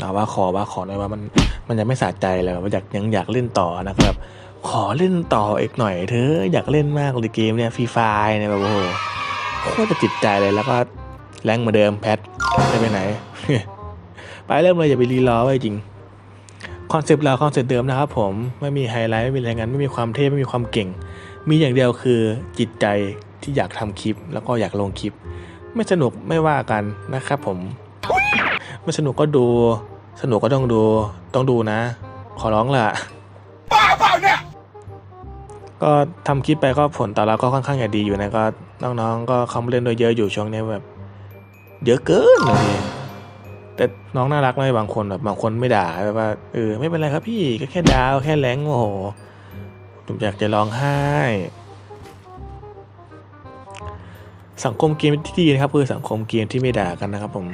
เอาว่าขอว่าขอหน่อยว่ามันมันยังไม่สะใจเลยว่าอยากยังอยากเล่นต่อนะครับ ขอเล่นต่ออีกหน่อยเถอะอยากเล่นมากเลยเกมเนี่ยฟรีไฟเนี่ยแบบโอ้โหโคตรจะจิตใจเลยแล้วก็แรงเหมือนเดิมแพทไม่ไปไหน ไปเริ่มเลยอย่าไปรีรอไว้จริงคอนเซปต์เราคอนเซปต์เดิมนะครับผมไม่มีไฮไลท์ไม่มีอะไรงั้นไม่มีความเท่ไม่มีความเก่ง มีอย่างเดียวคือจิตใจที่อยากทำคลิป แล้วก็อยากลงคลิป ไม่สนุกไม่ว่ากันนะครับผม ไม่สนุกก็ดู สนุกก็ต้องดู ต้องดูนะ ขอร้องล่ะบ้าเปล่าเนี่ย ก็ทำคลิปไปก็ผลตอบรับก็ค่อนข้างจะดีอยู่นะก็น้องๆ ก็เขามาเล่นโดวยเยอะอยู่ช่วงนี้แบบ เยอะเกินเลยแต่น้องน่ารักเลยบางคนแบบบางคนไม่ด่าแบบว่าเออไม่เป็นไรครับพี่ก็แค่ดาวแค่แรงโอ้โหผมอยากจะร้องไห้ สังคมเกมที่ดีนะครับคือสังคมเกมที่ไม่ด่ากันนะครับผม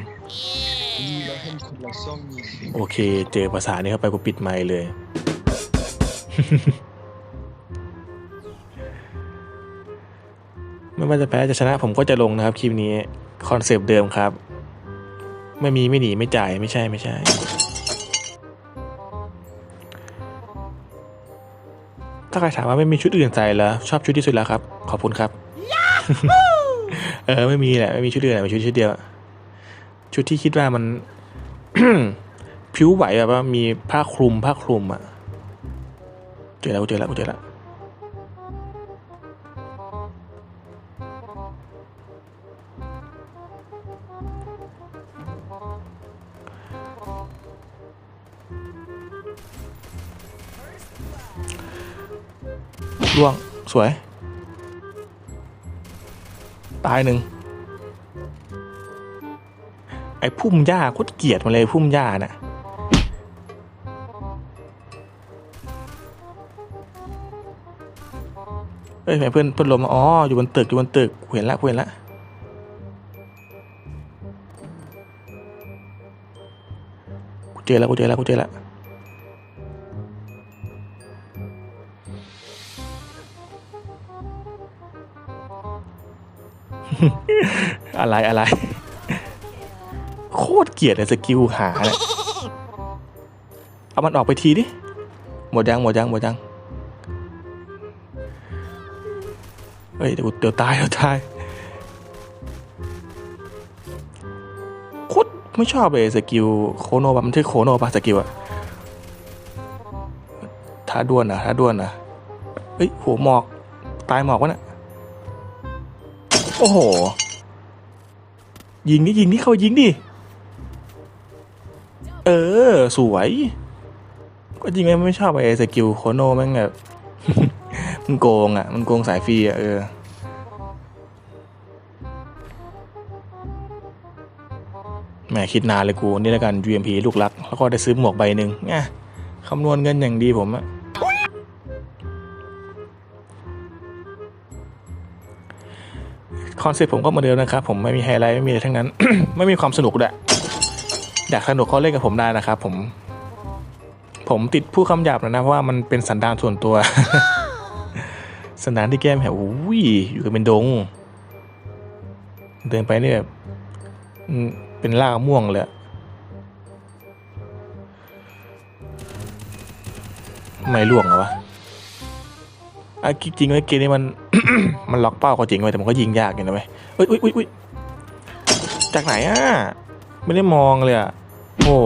โอเค เจอภาษานี้เข้าไปกูปิดไมค์เลย ไม่ว่าจะแพ้จะชนะผมก็จะลงนะครับคลิปนี้ คอนเซปต์เดิมครับ ไม่มีไม่หนีไม่จ่ายไม่ใช่ไม่ใช่ถ้าใครถามว่าไม่มีชุดอื่นใส่เหรอชอบชุดที่สุดแล้วครับ ขอบคุณครับ เออไม่มีแหละไม่มีชุดอื่นแหละมีชุดชุดเดียว ชุดที่คิดว่ามันผิวไหวแบบว่ามีผ้าคลุมผ้าคลุมอะเจอแล้วกูเจอแล้วกูเจอแล้วล่วงสวย ตายหนึ่งไอ้พุ่มหญ้าโคตรเกลียดมาเลยพุ่มหญ้าน่ะเอ้ยเพื่อนเพื่อนลมอ๋ออยู่บนตึกอยู่บนตึกเห็นละเห็นละกูเจอแล้วกูเจอแล้วกูเจอแล้ว อะไรอะไร โคตรเกลียดเลยสกิลหาเนี่ยเอามันออกไปทีดิ หมดยังหมดยังหมดยังเฮ้ยเดี๋ยวเดี๋ยวตายเดี๋ยวตายโคตรไม่ชอบเลยสกิลโคโนบะมันชื่อโคโนบะสกิลอะท้าด้วนนะท้าด้วนนะเฮ้ยหัวหมอก ตายหมอกวะเนี่ย โอ้โห ยิงนี่ยิงนี่เขายิงดิ เออ สวย ก็จริงไงไม่ชอบไอ้สกิลโคโนแม่งแบบมันโกงอะ มันโกงสายฟรีอะเออแหมคิดนานเลยกู นี่แล้วกัน UMP ลูกรัก แล้วก็ได้ซื้อหมวกใบหนึ่งไงคำนวณเงินอย่างดีผมอะ คอนเซ็ปต์ผมก็เหมาเดิมนะครับ ผมไม่มีไฮไลท์ไม่มีอะไรทั้งนั้น ไม่มีความสนุกด้วยอยากสนุกเขาเล่นกับผมได้นะครับ ผม ผมติดผู้คำหยาบนะนะเพราะว่ามันเป็นสันดานส่วนตัว สันดานที่แก้มแหวอุ้ยอยู่กันเป็นดง เดินไปเนี่ยแบบเป็นล่าม่วงเลยไม่ล่วง อะจริงๆไอ้เกมนี้มัน มันล็อกเป้าก็จริงไว้แต่มันก็ยิงยากอยู่นะเว้ยอุ้ยอุ้ยอุ้ยอุ้ยจากไหนอะ ไม่ได้มองเลยอะโอ้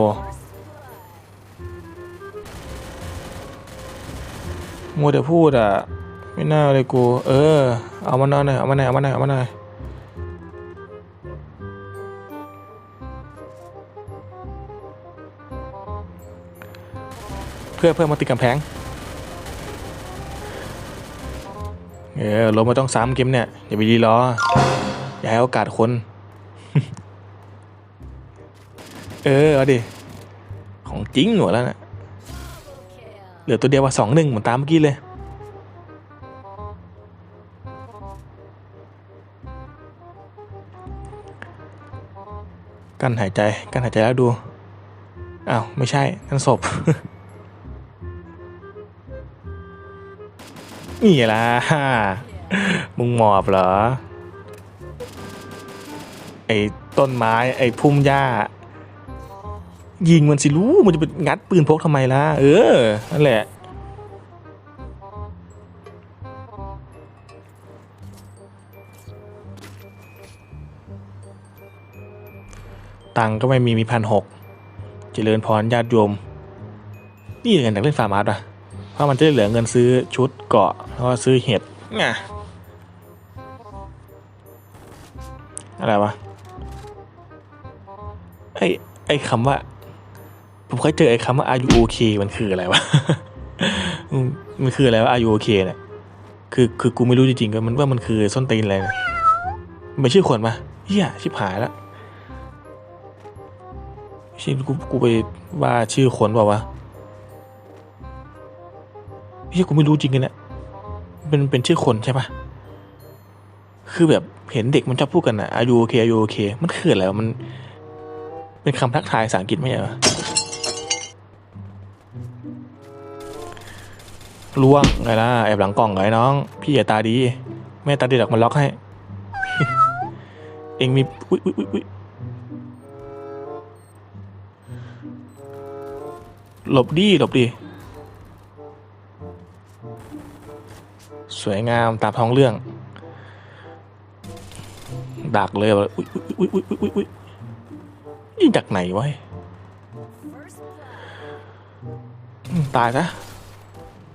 มัวแต่พูดอะ ไม่น่าเลยกู เออ เอามาหน่อยเอามาหน่อยเอามาหน่อยเอามาหน่อยเพื่อเพื่อมาติดกำแพง เออลมม่ต้องซ้ำเกมเนี่ย อย่าไปรีรอ อย่าให้โอกาสคน เออ เอาดิ ของจริงหนูแล้วนะเหลือตัวเดียวว่าสองหนึ่งเหมือนตามเมื่อกี้เลยกันหายใจกันหายใจแล้วดู อ้าว ไม่ใช่นั่นศพ นี่ล่ะมึงหมอบเหรอ ไอ้ต้นไม้ ไอ้พุ่มหญ้า ยิงมันสิรู้มันจะไปงัดปืนพกทำไมล่ะ เออ นั่นแหละตังก็ไม่มีมีพันหกเจริญพรญาติโยม นี่เงินจากเล่นฟาร์มาร์ทอะ เพราะมันจะได้เหลือเงินซื้อชุดเกาะ แล้วก็ซื้อเห็ดไงอะไรวะไอ้ไอ้คำว่า ผมเคยเจอไอ้คำว่า are you okay มันคืออะไรวะอืมมันคืออะไรวะ are you okay เนี่ยคือคือกูไม่รู้จริงๆว่ามันว่ามันคือส้นตีนอะไรเนี่ยมันเป็นชื่อคนปะเฮียชิบหายแล้วชิบกูกูไปว่าชื่อคนเปล่าวะเฮียกูไม่รู้จริงกันเนี่ย เป็นเป็นชื่อคนใช่ปะคือแบบเห็นเด็กมันชอบพูดกันอะ are you okay are you okay มันคืออะไรวะมัน เป็นคำทักทายภาษาอังกฤษไม่ใช่เหรอล่วงไงล่ะแอบหลังกล่องไงน้อง พี่อย่าตาดี แม่ตาดีหรอกมันล็อกให้ เองมีอุ๊ยอุ๊ยอุ๊ยอุ๊ยหลบดีหลบดี สวยงามตามท้องเรื่อง ดักเลยแบบอุ๊ยอุ๊ยอุ๊ยอุ๊ยอุ๊ยอุ๊ยยิงจากไหนวะตายซะ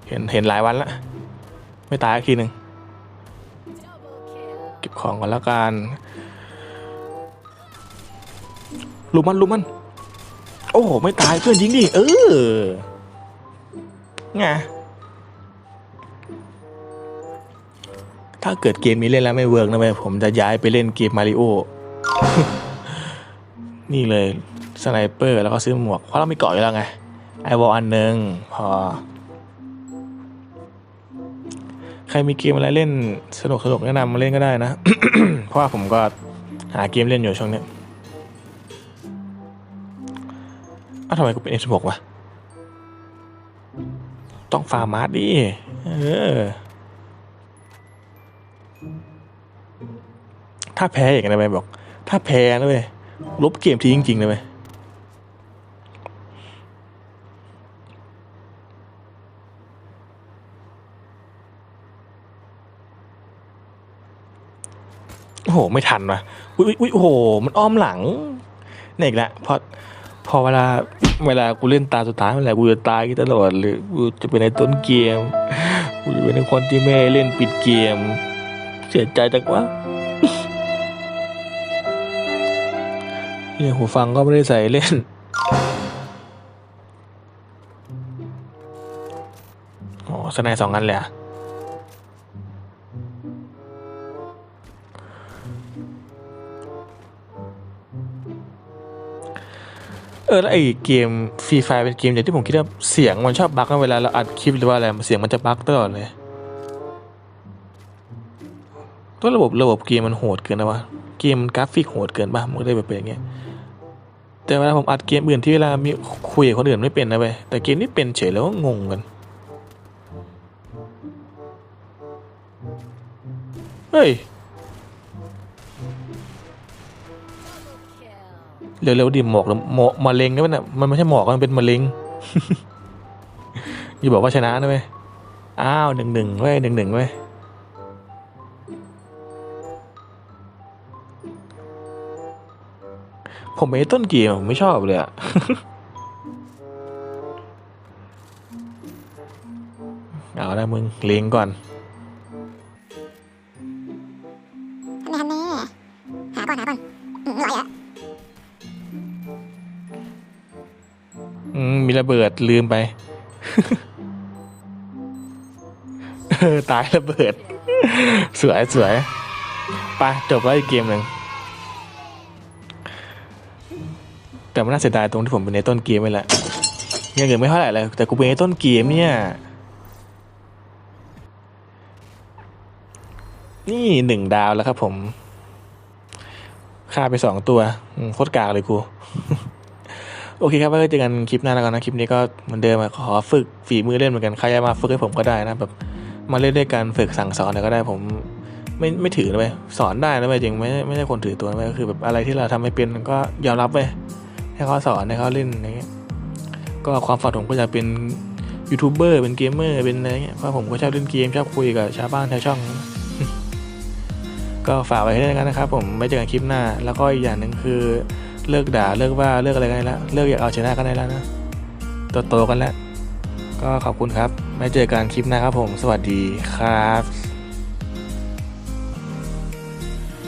เห็นเห็นหลายวันแล้วไม่ตายอีกทีหนึ่งเก็บของก่อนแล้วกันลุมมันลุมมัน โอ้โหไม่ตายเพื่อนยิงดิเออไง ถ้าเกิดเกมนี้เล่นแล้วไม่เวิร์กนะเว้ยผมจะย้ายไปเล่นเกมมาริโอนี่เลยสไนเปอร์แล้วก็ซื้อหมวก เพราะเราไมีเกาะอยู่แล้วไง ไอวอลอันหนึ่งพอ ใครมีเกมอะไรเล่นสนุกสนุกแนะนำมาเล่นก็ได้นะ เพราะว่าผมก็หาเกมเล่นอยู่ช่วงนี้อ้าวทำไมกูเป็น F16 วะ ต้องฟาร์มาร์ดิเออ ถ้าแพ้อย่างไรไปบอก ถ้าแพ้นะเว้ยลบเกมทีจริงๆเลยไหมโอ้โห ไม่ทันว่ะอุ้ยอุ้ยโอ้โห มันอ้อมหลังนี่อีกแล้วพอพอเวลาเวลากูเล่นตาสุดท้ายเวลากูจะตายตลอดหรือกูจะเป็นในต้นเกม กูจะเป็นในคนที่ไม่เล่นปิดเกม เสียใจจังวะ เนี่ยหูฟังก็ไม่ได้ใส่เล่นโอ้สนายสองอันเลยอะเออแล้วไอ้เกมฟรีไฟเป็นเกมอย่างที่ผมคิดว่าเสียงมันชอบบั๊กเวลาเราอัดคลิปหรือว่าอะไรเสียงมันจะบั๊กตลอดเลยตัวระบบระบบเกมมันโหดเกินนะวะเกมกราฟิกโหดเกินป่ะมันก็เลยแบบเป็นอย่างเงี้ย แต่เวลาผมอัดเกมอื่นที่เวลามีคุยกับคนอื่นไม่เป็นนะเว้ยแต่เกมนี้เป็นเฉยแล้วก็งงกันเฮ้ยเร็วๆดิหมอกหรือหมอกมะเร็งนะมันอะมันไม่ใช่หมอกมันเป็นมะเร็งอย่าบอกว่าชนะนะเว้ยอ้าวหนึ่งหนึ่งเว้ยหนึ่งหนึ่งเว้ย ผมไอ้ต้นเกมผมไม่ชอบเลยอะเอาละมึงเลี้ยงก่อนฮันแน่ฮันแน่หาก่อนหาก่อนอืมไหลอะอืมมีระเบิดลืมไป เออ ตายระเบิด สวยสวยไปจบแล้วอีกเกมหนึ่ง แต่มันน่าเสียดายตรงที่ผมเป็นในต้นเกมไปแหละยังเงินไม่เท่าไหร่เลยแต่กูเป็นในต้นเกมเนี่ย นี่หนึ่งดาวแล้วครับผมฆ่าไปสองตัวโคตรกากเลยกู โอเคครับไว้เจอกันคลิปหน้าแล้วกันนะ คลิปนี้ก็เหมือนเดิมขอฝึกฝีมือเล่นเหมือนกันใครจะมาฝึกให้ผมก็ได้นะแบบมาเล่นด้วยกันฝึกสั่งสอนก็ได้ผม ไม่ไม่ถือนะเว้ยสอนได้นะเว้ยจริงไม่ไม่ใช่คนถือตัวนะเว้ยก็คือแบบอะไรที่เราทำไม่เป็นก็ยอมรับเว้ยให้เขาสอนให้เขาเล่นอะไรเงี้ยก็ความฝันผมก็อยากเป็นยูทูบเบอร์เป็นเกมเมอร์เป็นอะไรเงี้ยเพราะผมก็ชอบเล่นเกมชอบคุยกับชาวบ้านชาวช่อง ก็ฝากไว้ให้ด้วยกันนะครับ ผมไม่เจอกันคลิปหน้า แล้วก็อีกอย่างหนึ่งคือเลิกด่าเลิกว่าเลิกอะไรกันได้แล้วเลิกอยากเอาชนะกันได้แล้วนะโตๆกันแล้ว ก็ขอบคุณครับไม่เจอกันคลิปหน้าครับผม สวัสดีครับ